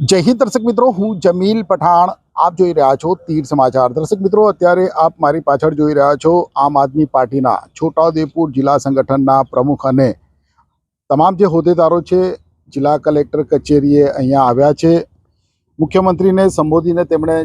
જય હિન્દ દર્શક મિત્રો, હું જમીલ પઠાણ. આપ જોઈ રહ્યા છો તીર સમાચાર. દર્શક મિત્રો, અત્યારે આપ મારી પાછળ જોઈ રહ્યા છો આમ આદમી પાર્ટીના છોટાઉદેપુર જિલ્લા સંગઠનના પ્રમુખ અને તમામ જે હોદ્દેદારો છે, જિલ્લા કલેક્ટર કચેરીએ અહીંયા આવ્યા છે. મુખ્યમંત્રીને સંબોધીને તેમણે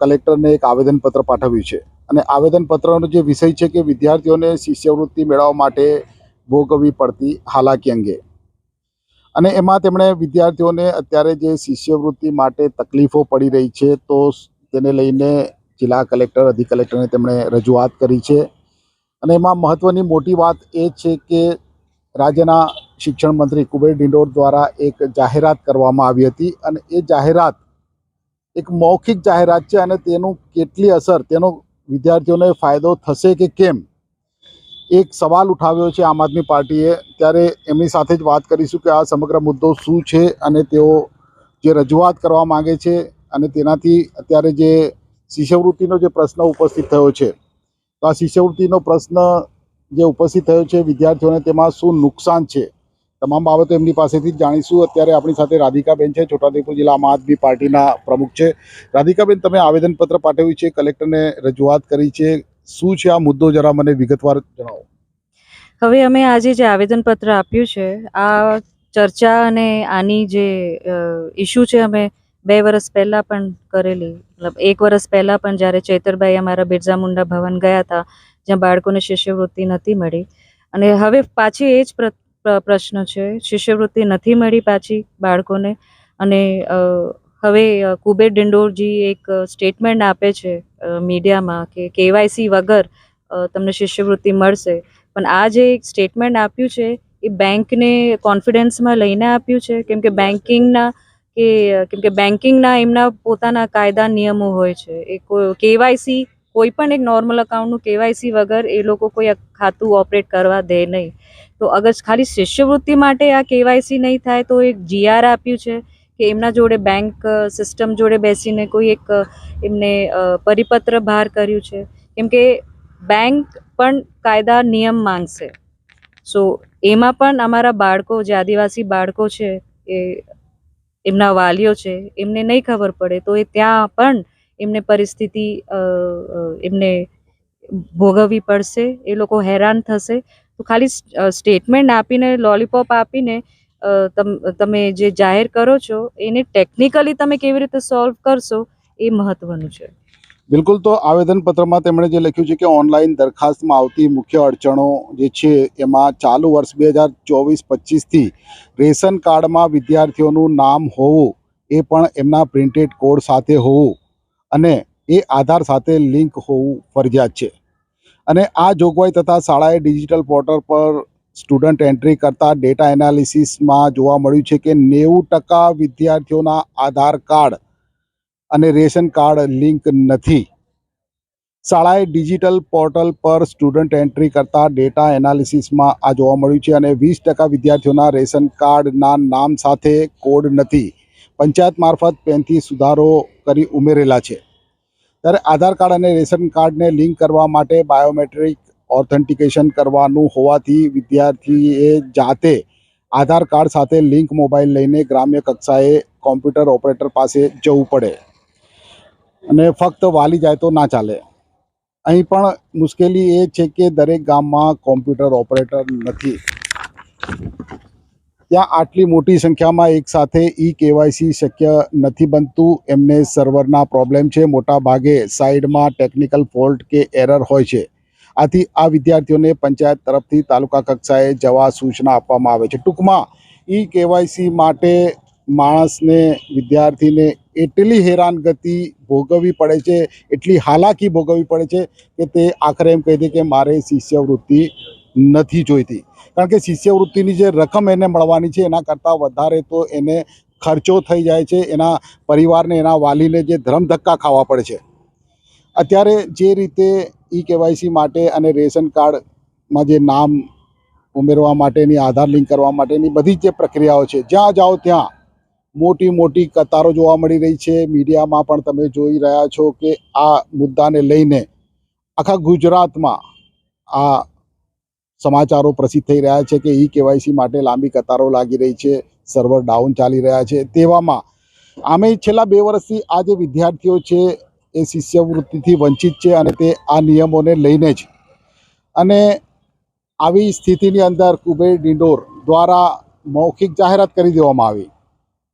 કલેક્ટરને એક આવેદનપત્ર પાઠવ્યું છે. અને આવેદનપત્રનો જે વિષય છે કે વિદ્યાર્થીઓને શિષ્યવૃત્તિ મેળવવા માટે ભોગવવી પડતી હાલાકી અંગે. અને એમાં તેમણે વિદ્યાર્થીઓને અત્યારે જે શિષ્યવૃત્તિ માટે તકલીફો પડી રહી છે, તો તેને લઈને જિલ્લા કલેક્ટર અધિક કલેક્ટરને તેમણે રજૂઆત કરી છે. અને એમાં મહત્ત્વની મોટી વાત એ છે કે રાજ્યના શિક્ષણ મંત્રી કુબેર ડિંડોર દ્વારા એક જાહેરાત કરવામાં આવી હતી અને એ જાહેરાત એક મૌખિક જાહેરાત છે અને તેનું કેટલી અસર, તેનો વિદ્યાર્થીઓને ફાયદો થશે કે કેમ? એક સવાલ ઉઠાવ્યો છે આમ આદમી પાર્ટીએ, ત્યારે એમની સાથે જ વાત કરીશું કે આ સમગ્ર મુદ્દો શું છે અને તેઓ જે રજૂઆત કરવા માંગે છે અને તેનાથી અત્યારે જે શિષ્યવૃત્તિનો જે પ્રશ્ન ઉપસ્થિત થયો છે. તો આ શિષ્યવૃત્તિનો પ્રશ્ન જે ઉપસ્થિત થયો છે વિદ્યાર્થીઓને, તેમાં શું નુકસાન છે? તમામ બાબતો એમની પાસેથી જ જાણીશું. અત્યારે આપણી સાથે રાધિકાબેન છે, છોટાઉદેપુર જિલ્લા આમ આદમી પાર્ટીના પ્રમુખ છે. રાધિકાબેન, તમે આવેદનપત્ર પાઠવ્યું છે, કલેક્ટરને રજૂઆત કરી છે. શું છે આ મુદ્દો? જરા મને વિગતવાર જણાવો. હવે અમે આજે જે આવેદનપત્ર આપ્યું છે, આ ચર્ચા અને આની જે ઇસ્યુ છે અમે બે વર્ષ પહેલાં પણ કરેલી. મતલબ એક વર્ષ પહેલાં પણ જ્યારે ચૈતરભાઈ અમારા બિરજા મુંડા ભવન ગયા હતા, જ્યાં બાળકોને શિષ્યવૃત્તિ નથી મળી. અને હવે પાછી એ જ પ્ર- પ્ર- પ્રશ્ન છે. શિષ્યવૃત્તિ નથી મળી પાછી બાળકોને. અને હવે કુબેર ડિંડોરજી એક સ્ટેટમેન્ટ આપે છે મીડિયામાં કે કેવાયસી વગર તમને શિષ્યવૃત્તિ મળશે. પણ આ જે એક સ્ટેટમેન્ટ આપ્યું છે, એ બેંકને કોન્ફિડન્સમાં લઈને આપ્યું છે? કેમ કે બેન્કિંગના કે, કેમ કે બેન્કિંગના એમના પોતાના કાયદા નિયમો હોય છે. એ કેવાયસી, કોઈ પણ એક નોર્મલ અકાઉન્ટનું કેવાયસી વગર એ લોકો કોઈ ખાતું ઓપરેટ કરવા દે નહીં. તો અગર ખાલી શિષ્યવૃત્તિ માટે આ કેવાયસી નહીં થાય તો એક જીઆર આપ્યું છે કે એમના જોડે બેંક સિસ્ટમ જોડે બેસીને કોઈ એક એમને પરિપત્ર બહાર કર્યું છે. કેમ કે બેંક પણ કાયદા નિયમ માંગશે. સો એમાં પણ અમારા બાળકો, જે આદિવાસી બાળકો છે, એ એમના વાલીઓ છે, એમને નહીં ખબર પડે, તો એ ત્યાં પણ એમને પરિસ્થિતિ એમને ભોગવવી પડશે, એ લોકો હેરાન થશે. તો ખાલી સ્ટેટમેન્ટ આપીને લોલીપોપ આપીને તમ જે જાહેર કરો છો, એને ટેકનિકલી તમે કેવી રીતે સોલ્વ કરશો એ મહત્વનું છે. બિલકુલ તો આવેદનપત્રમાં તેમણે જે લખ્યું છે કે ઓનલાઈન દરખાસ્તમાં આવતી મુખ્ય અડચણો જે છે, એમાં ચાલુ વર્ષ બે હજાર ચોવીસ પચીસથી રેશન કાર્ડમાં વિદ્યાર્થીઓનું નામ હોવું એ પણ એમના પ્રિન્ટેડ કોડ સાથે હોવું અને એ આધાર સાથે લિંક હોવું ફરજિયાત છે. અને આ જોગવાઈ તથા શાળાએ ડિજિટલ પોર્ટલ પર સ્ટુડન્ટ એન્ટ્રી કરતા ડેટા એનાલિસિસમાં જોવા મળ્યું છે કે નેવું ટકા વિદ્યાર્થીઓના આધાર કાર્ડ અને રેશન કાર્ડ લિંક નથી. શાળાએ ડિજિટલ પોર્ટલ પર સ્ટુડન્ટ એન્ટ્રી કરતા ડેટા એનાલિસિસમાં આ જોવા મળ્યું છે અને વીસ ટકા વિદ્યાર્થીઓના રેશન કાર્ડના નામ સાથે કોડ નથી. પંચાયત મારફત પેનથી સુધારો કરી ઉમેરેલા છે. ત્યારે આધાર કાર્ડ અને રેશન કાર્ડને લિંક કરવા માટે બાયોમેટ્રિક ઓથેન્ટિકેશન કરવાનું હોવાથી વિદ્યાર્થીએ જાતે આધાર કાર્ડ સાથે લિંક મોબાઈલ લઈને ગ્રામ્ય કક્ષાએ કોમ્પ્યુટર ઓપરેટર પાસે જવું પડે. અને ફક્ત વાલી જાય તો ના ચાલે. અહીં પણ મુશ્કેલી એ છે કે દરેક ગામમાં કોમ્પ્યુટર ઓપરેટર નથી. ત્યાં આટલી મોટી સંખ્યામાં એકસાથે ઈ કેવાયસી શક્ય નથી બનતું. એમને સર્વરના પ્રોબ્લેમ છે. મોટા ભાગે સાઈડમાં ટેકનિકલ ફોલ્ટ કે એરર હોય છે. આથી આ વિદ્યાર્થીઓને પંચાયત તરફથી તાલુકા કક્ષાએ જવા સૂચના આપવામાં આવે છે. ટૂંકમાં ઈ કેવાયસી માટે માણસને, વિદ્યાર્થીને એટલી હેરાનગતિ ભોગવવી પડે છે, એટલી હાલાકી ભોગવવી પડે છે કે તે આખરે એમ કહી દે કે મારે શિષ્યવૃત્તિ નથી જોઈતી. કારણ કે શિષ્યવૃત્તિની જે રકમ એને મળવાની છે, એના કરતાં વધારે તો એને ખર્ચો થઈ જાય છે, એના પરિવારને, એના વાલીને જે ધરમધક્કા ખાવા પડે છે. અત્યારે જે રીતે ઈ કેવાયસી માટે અને રેશન કાર્ડમાં જે નામ ઉમેરવા માટેની, આધાર લિંક કરવા માટેની બધી જ પ્રક્રિયાઓ છે, જ્યાં જાઓ ત્યાં મોટી મોટી કતારો જોવા મળી રહી છે. મીડિયામાં પણ તમે જોઈ રહ્યા છો કે આ મુદ્દાને લઈને આખા ગુજરાતમાં આ સમાચારો પ્રસિદ્ધ થઈ રહ્યા છે કે ઈ કેવાયસી માટે લાંબી કતારો લાગી રહી છે, સર્વર ડાઉન ચાલી રહ્યા છે. તેવામાં આમે છેલ્લા બે વર્ષથી આ જે વિદ્યાર્થીઓ છે એ શિષ્યવૃત્તિથી વંચિત છે અને તે આ નિયમોને લઈને જ અને આવી સ્થિતિની અંદર કુબેર ડિંડોર દ્વારા મૌખિક જાહેરાત કરી દેવામાં આવી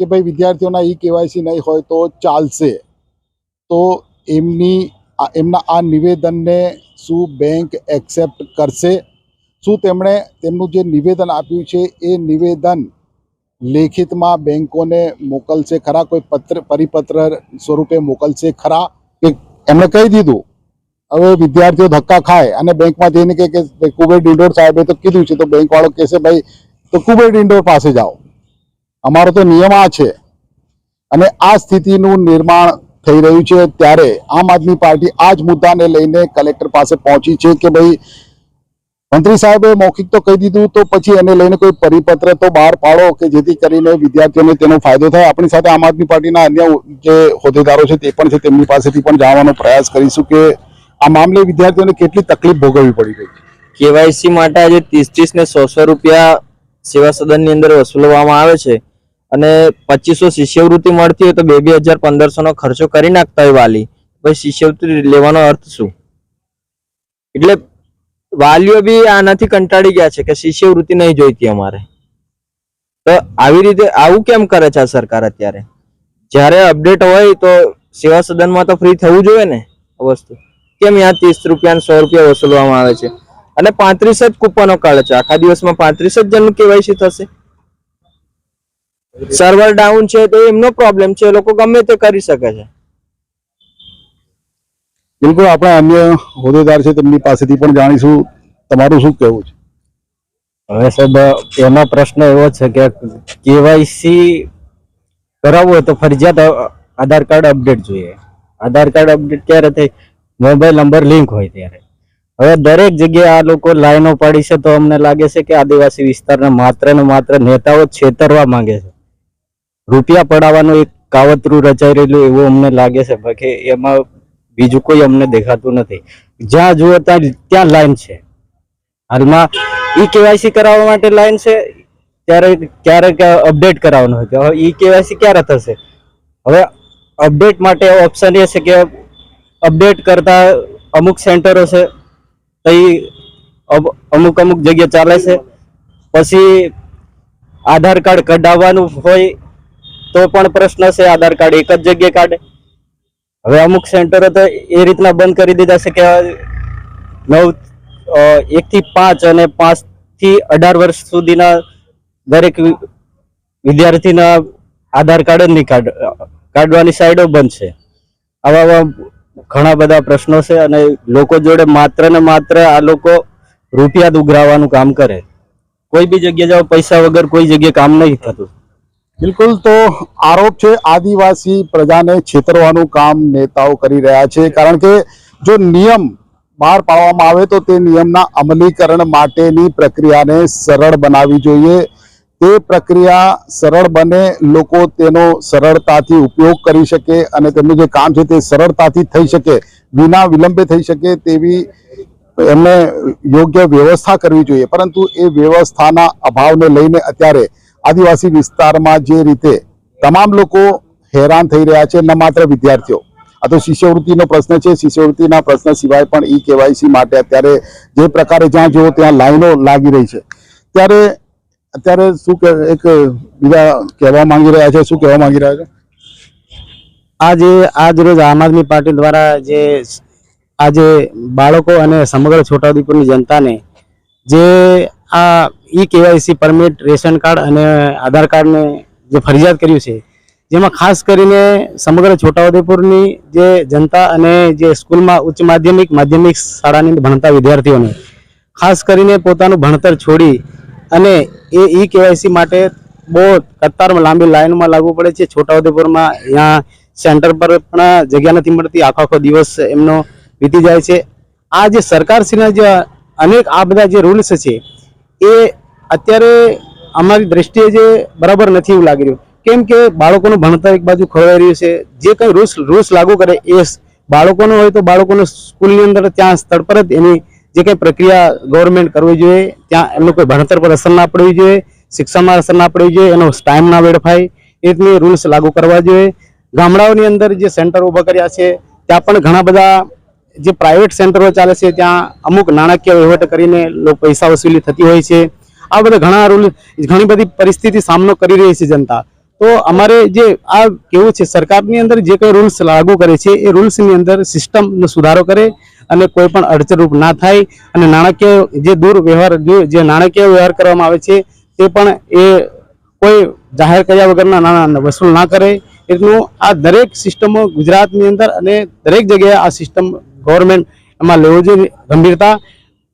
કે ભાઈ વિદ્યાર્થીઓના ઈ કેવાયસી નહીં હોય તો ચાલશે. તો એમની એમના આ નિવેદનને શું બેંક એક્સેપ્ટ કરશે? શું તેમણે તેમનું જે નિવેદન આપ્યું છે એ નિવેદન લેખિતમાં બેંકોને મોકલશે ખરા? કોઈ પત્ર પરિપત્ર સ્વરૂપે મોકલશે ખરા? એમણે કહી દીધું, હવે વિદ્યાર્થીઓ ધક્કા ખાય. અને બેંકમાં જઈને કે કુબેર ડિંડોર સાહેબે તો કીધું છે. તો બેંકવાળો કહેશે ભાઈ, તો કુબેર ડિંડોર પાસે જાઓ. અમારો તો નિયમ આ છે. અને આ સ્થિતિનું નિર્માણ થઈ રહ્યું છે ત્યારે આમ આદમી પાર્ટી આ જ મુદ્દાને લઈને કલેક્ટર પાસે પહોંચી છે કે, ભાઈ મંત્રી સાહેબે મૌખિક તો કહી દીધું તો પછી એને લઈને કોઈ પરિપત્ર તો બહાર પાડો કે જેથી કરીને વિદ્યાર્થીઓને તેનો ફાયદો થાય. આપણી સાથે આમ આદમી પાર્ટીના અન્ય જે હોદ્દેદારો છે તે પણ છે. તેમની પાસેથી પણ જાણવાનો પ્રયાસ કરીશું કે આ મામલે વિદ્યાર્થીઓને કેટલી તકલીફ ભોગવવી પડી રહી કેવાયસી માટે આજે ત્રીસ ત્રીસ ને સો સો રૂપિયા સેવા સદનની અંદર વસૂલવામાં આવે છે અને પચીસો શિષ્યવૃત્તિ મળતી હોય તો બે બે હજાર પંદરસો નો ખર્ચો કરી નાખતા હોય વાલી. પછી શિષ્યવૃત્તિ લેવાનો અર્થ શું? એટલે વાલીઓ બી આનાથી કંટાળી ગયા છે કે શિષ્યવૃત્તિ નહીં જોઈતી અમારે. તો આવી રીતે આવું કેમ કરે છે આ સરકાર અત્યારે? જ્યારે અપડેટ હોય તો સેવા સદનમાં તો ફ્રી થવું જોઈએ ને વસ્તુ. કેમ યા ત્રીસ રૂપિયા સો રૂપિયા વસૂલવામાં આવે છે? અને પાંત્રીસ જ કૂપનો કાઢે છે. આખા દિવસમાં પાંત્રીસ જ જણનું કેવાયસી થશે? સર્વર ડાઉન છે તો એમનો પ્રોબ્લેમ છે. એ લોકો ગમે તે કરી શકે છે. બિલકુલ, આપણે અન્ય હોદ્દેદાર છે તેમની પાસેથી પણ જાણીશું. તમારું શું કહેવું છે? હવે સાહેબ, એનો પ્રશ્ન એવો છે કે કેવાયસી કરાવવું હોય તો ફરજિયાત આધાર કાર્ડ અપડેટ જોઈએ. આધાર કાર્ડ અપડેટ ક્યારે થાય? મોબાઈલ નંબર લિંક હોય ત્યારે. હવે દરેક જગ્યાએ આ લોકો લાઈનો પાડી છે તો અમને લાગે છે કે આદિવાસી વિસ્તારના માત્ર ને માત્ર નેતાઓ છેતરવા માંગે છે. રૂપિયા પડાવવાનું એક કાવતરું રચાઈ રહેલું એવું અમને લાગે છે. બાકી એમાં બીજું કોઈ અમને દેખાતું નથી. જ્યાં જુઓ ત્યાં ત્યાં લાઈન છે. હાલમાં ઈ કેવાયસી કરાવવા માટે લાઈન છે. ત્યારે ક્યારેક અપડેટ કરાવવાનું હોય તો. હવે ઈ કેવાયસી ક્યારે થશે? હવે અપડેટ માટે ઓપ્શન એ છે કે અપડેટ કરતા અમુક સેન્ટરો છે. તો અબ- અમુક અમુક જગ્યા ચાલે છે. પછી આધાર કાર્ડ કઢાવવાનું હોય તો પણ પ્રશ્ન છે. આધાર કાર્ડ એક જ જગ્યાએ કાઢે. હવે અમુક સેન્ટરો તો એ રીતના બંધ કરી દીધા છે કે નવ એકથી પાંચ અને પાંચથી અઢાર વર્ષ સુધીના દરેક વિદ્યાર્થીના આધાર કાર્ડ જ નહીં કાઢ, કાઢવાની સાઈડો બંધ છે. આવા ઘણા બધા પ્રશ્નો છે અને લોકો જોડે માત્ર ને માત્ર આ લોકો રૂપિયા દુઘરાવાનું કામ કરે. કોઈ બી જગ્યાએ જાઓ, પૈસા વગર કોઈ જગ્યાએ કામ નહીં થતું. બિલકુલ, તો આરોપ છે, આદિવાસી પ્રજાને છેતરવાનું કામ નેતાઓ કરી રહ્યા છે. કારણ કે જો નિયમ બહાર પાડવામાં આવે, તો તે નિયમના અમલીકરણ માટેની પ્રક્રિયાને સરળ બનાવવી જોઈએ. તે પ્રક્રિયા સરળ બને, લોકો તેનો સરળતાથી ઉપયોગ કરી શકે અને તેમનું જે કામ છે તે સરળતાથી થઈ શકે, વિના વિલંબે થઈ શકે તેવી એમને યોગ્ય વ્યવસ્થા કરવી જોઈએ. પરંતુ એ વ્યવસ્થાના અભાવને લઈને અત્યારે આદિવાસી વિસ્તારમાં જે રીતે તમામ લોકો હેરાન થઈ રહ્યા છે, ન માત્ર વિદ્યાર્થીઓ. આ તો શિષ્યવૃત્તિનો પ્રશ્ન છે. શિષ્યવૃત્તિના પ્રશ્ન સિવાય પણ ઈ કેવાયસી માટે અત્યારે જે પ્રકારે જ્યાં જુઓ ત્યાં લાઈનો લાગી રહી છે. ત્યારે અત્યારે શું કે એક બીજા કહેવા માંગી રહ્યા છે? શું કહેવા માંગી રહ્યા છે? આજે, આજ રોજ આમ આદમી પાર્ટી દ્વારા જે આજે બાળકો અને સમગ્ર છોટાઉદેપુરની જનતાને જે આ e KYC permit, ration card અને આધાર કાર્ડને જે ફરજિયાત કર્યું છે, જેમાં ખાસ કરીને સમગ્ર છોટાઉદેપુરની જે જનતા અને જે સ્કૂલમાં ઉચ્ચ માધ્યમિક માધ્યમિક શાળાની ભણતા વિદ્યાર્થીઓને ખાસ કરીને પોતાનું ભણતર છોડી અને એ ઈ કેવાયસી માટે બહુ કતારમાં લાંબી લાઇનમાં લાગવું પડે છે. છોટાઉદેપુરમાં અહીંયા સેન્ટર પર પણ જગ્યા નથી મળતી. આખો આખો દિવસ એમનો વીતી જાય છે. આ જે સરકારશ્રીના જે અનેક આ બધા જે રૂલ્સ છે, એ અત્યારે અમારી દ્રષ્ટિએ જે બરાબર નથી એવું લાગી રહ્યું. કેમ કે બાળકોનું ભણતર એક બાજુ ખોરવાઈ રહ્યું છે. જે કંઈ રૂલ્સ રૂલ્સ લાગુ કરે એ બાળકોનો હોય તો બાળકોને સ્કૂલની અંદર ત્યાં સ્થળ પર જ એની જે કંઈ પ્રક્રિયા ગવર્મેન્ટ કરવી જોઈએ, ત્યાં એમનું કોઈ ભણતર પર અસર ના પડવી જોઈએ, શિક્ષણમાં અસર ના પડવી જોઈએ, એનો ટાઈમ ના વેડફાય એ રીતની રૂલ્સ લાગુ કરવા જોઈએ. ગામડાઓની અંદર જે સેન્ટર ઊભા કર્યા છે, ત્યાં પણ ઘણા બધા જે પ્રાઇવેટ સેન્ટરો ચાલે છે, ત્યાં અમુક નાણાકીય વહીવટ કરીને લોકો પૈસા વસૂલી થતી હોય છે. આ બધા ઘણા રૂલ, ઘણી બધી પરિસ્થિતિ સામનો કરી રહી છે જનતા. તો અમારે જે આ કેવું છે, સરકારની અંદર જે કંઈ રૂલ્સ લાગુ કરે છે, એ રૂલ્સની અંદર સિસ્ટમનો સુધારો કરે અને કોઈ પણ અડચણરૂપ ના થાય અને નાણાકીય જે દૂર વ્યવહાર જે- જે નાણાકીય વ્યવહાર કરવામાં આવે છે, તે પણ એ કોઈ જાહેર કર્યા વગરના નાણાં વસૂલ ના કરે. એટલું આ દરેક સિસ્ટમો ગુજરાતની અંદર અને દરેક જગ્યાએ આ સિસ્ટમ ગવર્મેન્ટ એમાં લેવો જોઈએ ગંભીરતા.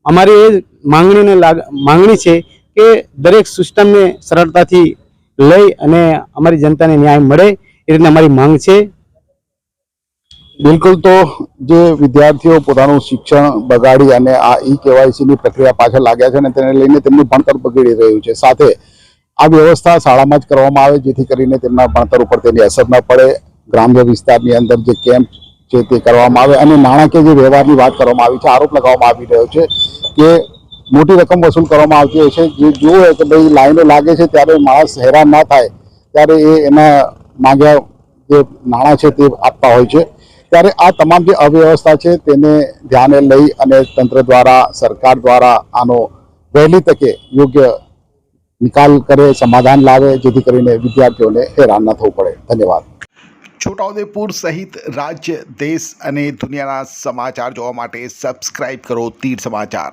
અમારી એ માંગણીને લાગ, માંગણી છે કે દરેક સિસ્ટમને સરળતાથી લઈ અને અમારી જનતાને ન્યાય મળે એ રીતની અમારી માંગ છે. બિલકુલ તો જે વિદ્યાર્થીઓ પોતાનું શિક્ષણ બગાડી અને આ ઈ કેવાયસીની પ્રક્રિયા પાછળ લાગ્યા છે અને તેને લઈને તેમનું ભણતર બગડી રહ્યું છે. સાથે આ વ્યવસ્થા શાળામાં જ કરવામાં આવે જેથી કરીને તેમના ભણતર ઉપર તેની અસર ન પડે. ગ્રામ્ય વિસ્તારની અંદર જે કેમ્પ છે તે કરવામાં આવે અને નાણાકીય જે વ્યવહારની વાત કરવામાં આવી છે, આરોપ લગાવવામાં આવી રહ્યો છે કે મોટી રકમ વસૂલ કરવામાં આવતી હોય છે. જે જોવે કે ભાઈ લાઈનો લાગે છે ત્યારે માણસ હેરાન ના થાય, ત્યારે એ એના માંગ્યા જે નાણાં છે તે આપતા હોય છે. ત્યારે આ તમામ જે અવ્યવસ્થા છે તેને ધ્યાને લઈ અને તંત્ર દ્વારા, સરકાર દ્વારા આનો વહેલી તકે યોગ્ય નિકાલ કરે, સમાધાન લાવે, જેથી કરીને વિદ્યાર્થીઓને હેરાન ન થવું પડે. ધન્યવાદ. છોટાઉદેપુર સહિત રાજ્ય, દેશ અને દુનિયાના સમાચાર જોવા માટે સબસ્ક્રાઇબ કરો તીર સમાચાર.